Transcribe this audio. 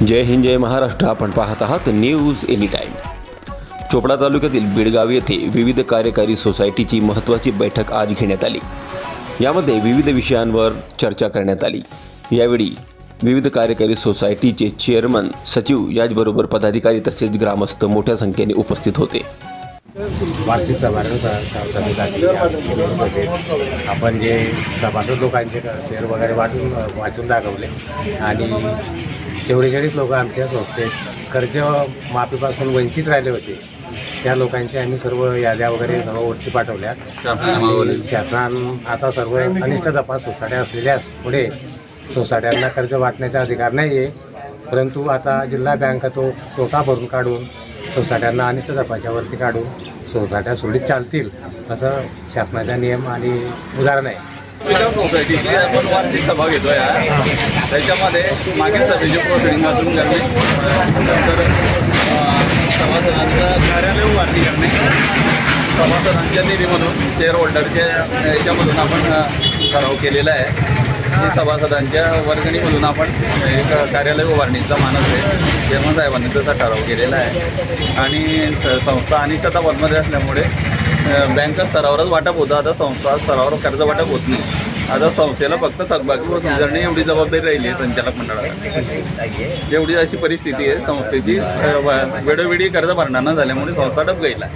जय हिंद जय महाराष्ट्र. आपण पाहत आहात न्यूज एनी टाईम चोपडा तालुक्यातील बिडगाव येथे विविध कार्यकारी सोसायटीची महत्त्वाची बैठक आज घेण्यात आली. यामध्ये विविध विषयांवर चर्चा करण्यात आली. यावेळी विविध कार्यकारी सोसायटीचे चेअरमन सचिव याचबरोबर पदाधिकारी तसेच ग्रामस्थ मोठ्या संख्येने उपस्थित होते. वार्षिक आपण जे सभासद लोकांचे शेअर वगैरे वाटून वाचून दाखवले आणि चौवेचाळीस लोक आमच्या संस्थेत कर्ज माफीपासून वंचित राहिले होते. त्या लोकांचे आम्ही सर्व याद्या वगैरे सर्व वरती पाठवल्या. शासनान आता सर्व अनिष्ट तपास सोसाट्या असलेल्या पुढे सोसाट्यांना कर्ज वाटण्याचा अधिकार नाही आहे परंतु आता जिल्हा बँक तो तोटा भरून काढून सोसाट्यांना अनिष्ट तपाच्या वरती काढून सोसाट्या सुरळीत चालतील असं शासनाचा नियम आणि उदाहरण आहे. विकास सोसायटीची आपण वार्षिक सभा घेतोय आज. त्याच्यामध्ये मागील सभेची प्रोसिडिंग अजून करणे. नंतर सभासदांचं कार्यालय उभारणी करणे. सभासदांच्या निधीमधून शेअर होल्डरच्या याच्यामधून आपण ठराव केलेला आहे. सभासदांच्या वर्गणीमधून आपण एक कार्यालय उभारणीचा मानस आहे. जेव्हा साहेबांनी त्याचा ठराव केलेला आहे. आणि संस्था संस्था अनिष्टता पदमध्ये असल्यामुळे बँक स्तरावरच वाटप होतं. आता संस्था स्तरावर कर्ज वाटप होत नाही. आता संस्थेला फक्त थकबाकी वसूल एवढी जबाबदारी राहिली आहे संचालक मंडळाला. एवढी अशी परिस्थिती आहे. संस्थेची वेळोवेळी कर्ज भरणार न झाल्यामुळे संस्था डब गेला